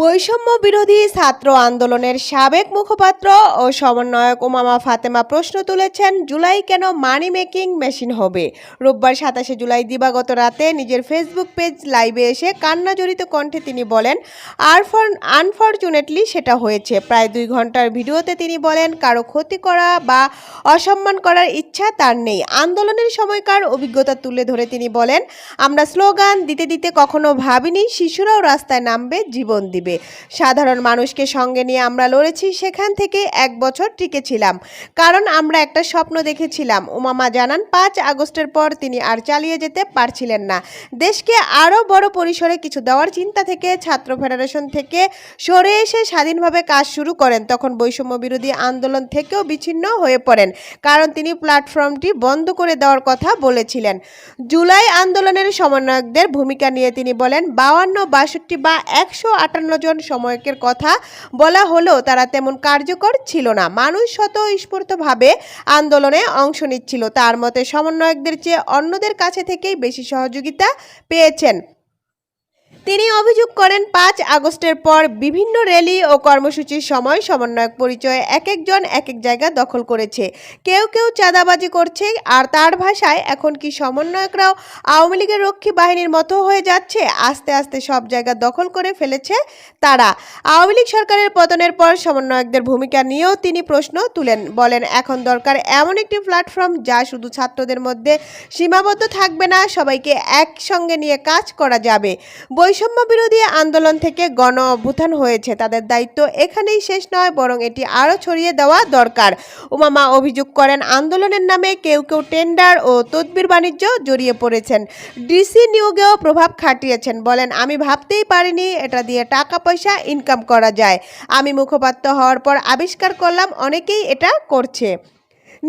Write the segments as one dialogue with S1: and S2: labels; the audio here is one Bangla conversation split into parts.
S1: বৈষম্য বিরোধী ছাত্র আন্দোলনের সাবেক মুখপাত্র ও সমন্বয়ক উমামা ফাতেমা প্রশ্ন তুলেছেন, জুলাই কেন মানি মেকিং মেশিন হবে? রোববার সাতাশে জুলাই দিবাগত রাতে নিজের ফেসবুক পেজ লাইভে এসে কান্নাজড়িত কণ্ঠে তিনি বলেন আর ফর আনফর্চুনেটলি সেটা হয়েছে। প্রায় দুই ঘণ্টার ভিডিওতে তিনি বলেন, কারও ক্ষতি করা বা অসম্মান করার ইচ্ছা তার নেই। আন্দোলনের সময়কার অভিজ্ঞতা তুলে ধরে তিনি বলেন, আমরা স্লোগান দিতে দিতে কখনো ভাবিনি শিশুরাও রাস্তায় নামবে, জীবন দিবে। সাধারণ মানুষকে সঙ্গে নিয়ে আমরা লড়েছি, সেখান থেকে এক বছর টিকেছিলাম। কারণ আমরা একটা স্বপ্ন দেখেছিলাম। উমামা জানান, পাঁচ আগস্টের পর তিনি আর চালিয়ে যেতে পারছিলেন না। দেশকে আরও বড় পরিসরে কিছু দেওয়ার চিন্তা থেকে ছাত্র ফেডারেশন থেকে সরে এসে স্বাধীনভাবে কাজ শুরু করেন। তখন বৈষম্য বিরোধী আন্দোলন থেকেও বিচ্ছিন্ন হয়ে পড়েন। কারণ তিনি প্ল্যাটফর্মটি বন্ধ করে দেওয়ার কথা বলেছিলেন। জুলাই আন্দোলনের সমন্বয়কদের ভূমিকা নিয়ে তিনি বলেন, বাউান্ন, বাষট্টি বা একশো আটান্ন জন সময়কের কথা বলা হলেও তারা তেমন কার্যকর ছিল না। মানুষ স্বতঃস্ফূর্তভাবে আন্দোলনে অংশ নিচ্ছিল। তার মতে, সমন্বয়কদের চেয়ে অন্যদের কাছে থেকেই বেশি সহযোগিতা পেয়েছেন। তিনি অভিযোগ করেন, পাঁচ আগস্টের পর বিভিন্ন র্যালি ও কর্মসূচির সময় সমন্বয়ক পরিচয়ে এক একজন এক এক জায়গা দখল করেছে। কেউ কেউ চাঁদাবাজি করছে, আর তার ভাষায় এখন কি সমন্বয়করাও আওয়ামী লীগের রক্ষী বাহিনীর মতো হয়ে যাচ্ছে, আস্তে আস্তে সব জায়গা দখল করে ফেলেছে তারা। আওয়ামী লীগ সরকারের পতনের পর সমন্বয়কদের ভূমিকা নিয়েও তিনি প্রশ্ন তুলেন, বলেন, এখন দরকার এমন একটি প্ল্যাটফর্ম যা শুধু ছাত্রদের মধ্যে সীমাবদ্ধ থাকবে না, সবাইকে একসঙ্গে নিয়ে কাজ করা যাবে। বৈষম্য বিরোধী আন্দোলন থেকে গণ অভ্যুত্থান হয়েছে। তাদের দায়িত্ব এখানেই শেষ নয়, বরং এটি আরও ছড়িয়ে দেওয়া দরকার। উমামা অভিযোগ করেন, আন্দোলনের নামে কেউ কেউ টেন্ডার ও তদবির বাণিজ্য জড়িয়ে পড়েছেন। ডিসি নিয়োগেও প্রভাব খাটিয়েছেন। বলেন, আমি ভাবতেই পারিনি এটা দিয়ে টাকা, পয়সা ইনকাম করা যায়। আমি মুখপাত্র হওয়ার পর আবিষ্কার করলাম, অনেকেই এটা করছে।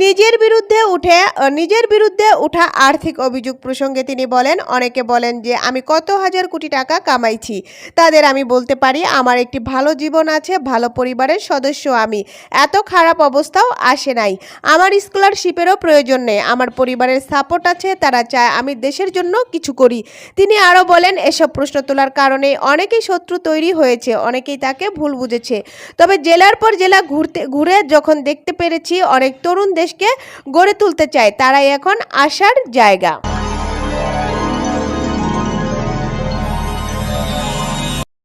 S1: নিজের বিরুদ্ধে উঠে নিজের বিরুদ্ধে উঠা আর্থিক অভিযোগ প্রসঙ্গে তিনি বলেন, অনেকে বলেন যে আমি কত হাজার কোটি টাকা কামাইছি। তাদের আমি বলতে পারি, আমার একটি ভালো জীবন আছে, ভালো পরিবারের সদস্য আমি। এত খারাপ অবস্থাও আসে নাই। আমার স্কলারশিপেরও প্রয়োজন নেই। আমার পরিবারের সাপোর্ট আছে, তারা চায় আমি দেশের জন্য কিছু করি। তিনি আরও বলেন, এসব প্রশ্ন তোলার কারণে অনেকেই শত্রু তৈরি হয়েছে, অনেকেই তাকে ভুল বুঝেছে। তবে জেলার পর জেলা ঘুরতে, ঘুরে যখন দেখতে পেরেছি, অনেক তরুণ দেশকে গড়ে তুলতে চায় তারাই এখন আসার জায়গা।